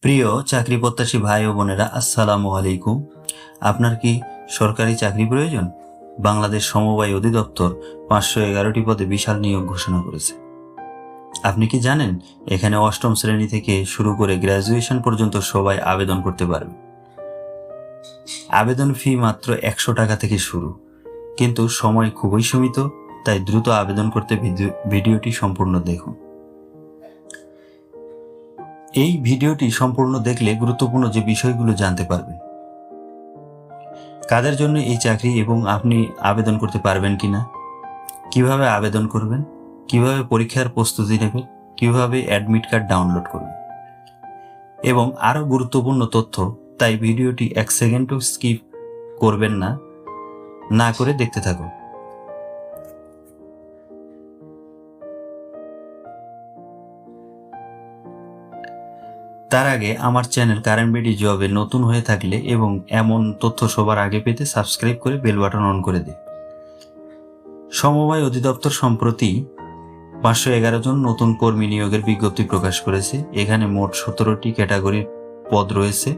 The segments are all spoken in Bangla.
প্রিয় চাকরি প্রত্যাশী ভাই ও বোনেরা, আসসালামু আলাইকুম। আপনার কি সরকারি চাকরি প্রয়োজন? বাংলাদেশ সমবায় অধিদপ্তর পাঁচশো এগারোটি পদে বিশাল নিয়োগ ঘোষণা করেছে। আপনি কি জানেন, এখানে অষ্টম শ্রেণি থেকে শুরু করে গ্র্যাজুয়েশন পর্যন্ত সবাই আবেদন করতে পারবে? আবেদন ফি মাত্র একশো টাকা থেকে শুরু। কিন্তু সময় খুবই সীমিত, তাই দ্রুত আবেদন করতে ভিডিও- ভিডিওটি সম্পূর্ণ দেখুন। এই ভিডিওটি সম্পূর্ণ দেখলে গুরুত্বপূর্ণ যে বিষয়গুলো জানতে পারবেন। কাদের জন্য এই চাকরি এবং আপনি আবেদন করতে পারবেন কি না কীভাবে আবেদন করবেন? কীভাবে পরীক্ষার প্রস্তুতি নেবেন? কীভাবে অ্যাডমিট কার্ড ডাউনলোড করবেন? এবং আরও গুরুত্বপূর্ণ তথ্য, তাই ভিডিওটি এক সেকেন্ডও স্কিপ করবেন না। না করে দেখতে থাকুন। তার আগে আমার চ্যানেল কারেন্ট বিডি জবে নতুন হয়ে থাকলে এবং এমন তথ্য সবার আগে পেতে সাবস্ক্রাইব করে বেল বাটন অন করে দিন সমবায় অধিদপ্তর সম্প্রতি পাঁচশো এগারো জন নতুন কর্মী নিয়োগের বিজ্ঞপ্তি প্রকাশ করেছে। এখানে মোট সতেরোটি ক্যাটাগরির পদ রয়েছে,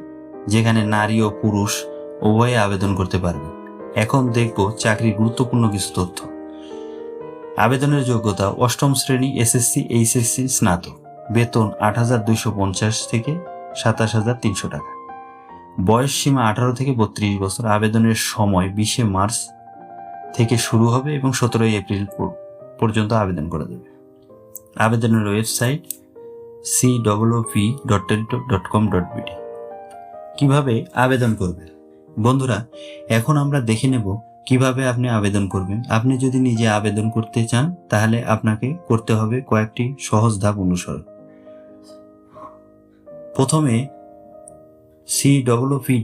যেখানে নারী ও পুরুষ উভয়ে আবেদন করতে পারবে। এখন দেখব চাকরির গুরুত্বপূর্ণ কিছু তথ্য। আবেদনের যোগ্যতা অষ্টম শ্রেণি এসএসসি, এইচএসসি, স্নাতক। বেতন আট হাজার দুইশো পঞ্চাশ থেকে সাতাশ হাজার তিনশো টাকা। বয়স সীমা আঠারো থেকে বত্রিশ বছর। আবেদনের সময় বিশে মার্চ থেকে শুরু হবে এবং সতেরোই এপ্রিল পর্যন্ত আবেদন করা যাবে আবেদনের website C P dot dot com dot BD কীভাবে আবেদন করবেন? বন্ধুরা, এখন আমরা দেখে নেব কীভাবে আপনি আবেদন করবেন। আপনি যদি নিজে আবেদন করতে চান, তাহলে আপনাকে করতে হবে কয়েকটি সহজ ধাপ অনুসরণ। প্রথমে C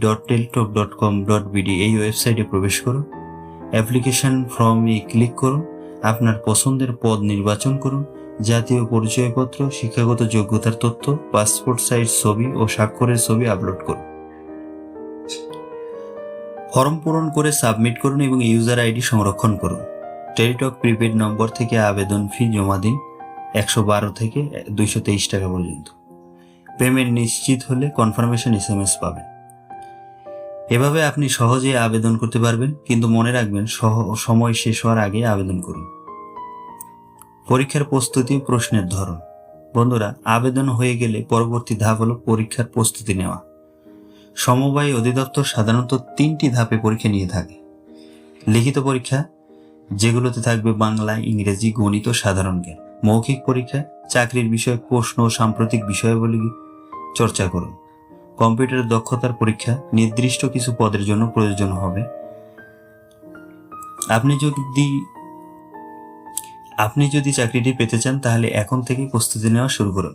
dot Teletalk dot com dot BD এই ওয়েবসাইটে প্রবেশ করুন অ্যাপ্লিকেশন ফর্মে ক্লিক করুন, আপনার পছন্দের পদ নির্বাচন করুন, জাতীয় পরিচয়পত্র, শিক্ষাগত যোগ্যতার তথ্য পাসপোর্ট সাইজ ছবি ও স্বাক্ষরের ছবি আপলোড করুন। ফর্ম পূরণ করে সাবমিট করুন এবং ইউজার আইডি সংরক্ষণ করুন। টেলিটক প্রিপেড নম্বর থেকে আবেদন ফি জমা দিন, একশো বারো থেকে দুইশো তেইশ টাকা পর্যন্ত। পেমেন্ট নিশ্চিত হলে কনফার্মেশন এস এম এস পাবেন। এভাবে আপনি সহজে আবেদন করতে পারবেন, কিন্তু মনে রাখবেন সহ- সময় শেষ হওয়ার আগে আবেদন করুন। পরীক্ষার প্রস্তুতি প্রশ্নের ধরন। বন্ধুরা, আবেদন হয়ে গেলে পরবর্তী ধাপ হলো পরীক্ষার প্রস্তুতি নেওয়া। সমবায় অধিদপ্তর সাধারণত তিনটি ধাপে পরীক্ষা নিয়ে থাকে। লিখিত পরীক্ষা, যেগুলোতে থাকবে বাংলা, ইংরেজি, গণিত সাধারণ জ্ঞান। মৌখিক পরীক্ষা, চাকরির বিষয়ে প্রশ্ন ও সাম্প্রতিক বিষয়াবলী চর্চা করুন। কম্পিউটারের দক্ষতার পরীক্ষা নির্দিষ্ট কিছু পদের জন্য প্রয়োজন হবে। আপনি যদি আপনি যদি চাকরিটি পেতে চান, তাহলে এখন থেকেই প্রস্তুতি নেওয়া শুরু করুন।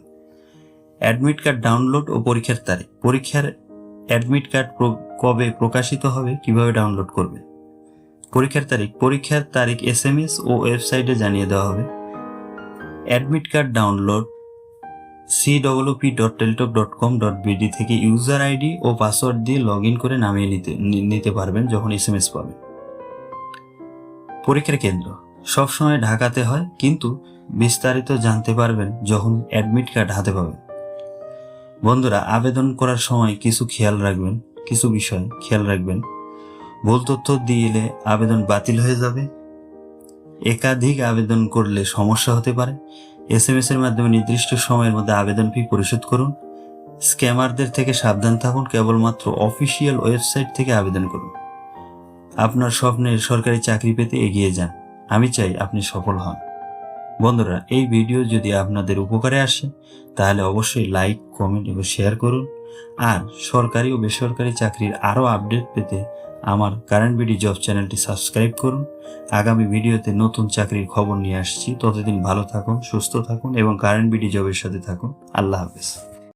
অ্যাডমিট কার্ড ডাউনলোড ও পরীক্ষার তারিখ। পরীক্ষার অ্যাডমিট কার্ড কবে প্রকাশিত হবে, কীভাবে ডাউনলোড করবে পরীক্ষার তারিখ। পরীক্ষার তারিখ এস এম এস ও ওয়েবসাইটে জানিয়ে দেওয়া হবে। Admit card download C P dot Teletalk dot com dot BD থেকে ইউজার আইডি ও পাসওয়ার্ড দিয়ে লগ ইন করে নামিয়ে নিতে নিতে পারবেন যখন এস এম এস পাবেন। পরীক্ষার কেন্দ্র। সবসময় ঢাকাতে হয়, কিন্তু বিস্তারিত জানতে পারবেন যখন অ্যাডমিট কার্ড হাতে পাবেন। বন্ধুরা, আবেদন করার সময় কিছু খেয়াল রাখবেন, কিছু বিষয় খেয়াল রাখবেন। ভুল তথ্য দিলে আবেদন বাতিল হয়ে যাবে। একাধিক আবেদন করলে সমস্যা হতে পারে। এস এম এস এর মাধ্যমে নির্দিষ্ট সময়ের মধ্যে আবেদন ফি পরিশোধ করুন। স্ক্যামারদের থেকে সাবধান থাকুন, কেবলমাত্র অফিসিয়াল ওয়েবসাইট থেকে আবেদন করুন। আপনার স্বপ্নের সরকারি চাকরি পেতে এগিয়ে যান। আমি চাই আপনি সফল হন। বন্ধুরা, এই ভিডিও যদি আপনাদের উপকারে আসে, তাহলে অবশ্যই লাইক, কমেন্ট এবং শেয়ার করুন। আর সরকারি ও বেসরকারি চাকরির আরও আপডেট পেতে আমার কারেন্ট বিডি জব চ্যানেলটি সাবস্ক্রাইব করুন। আগামী ভিডিওতে নতুন চাকরির খবর নিয়ে আসছি। ততদিন ভালো থাকুন, সুস্থ থাকুন এবং কারেন্ট বিডি জবের সাথে থাকুন। আল্লাহ হাফেজ।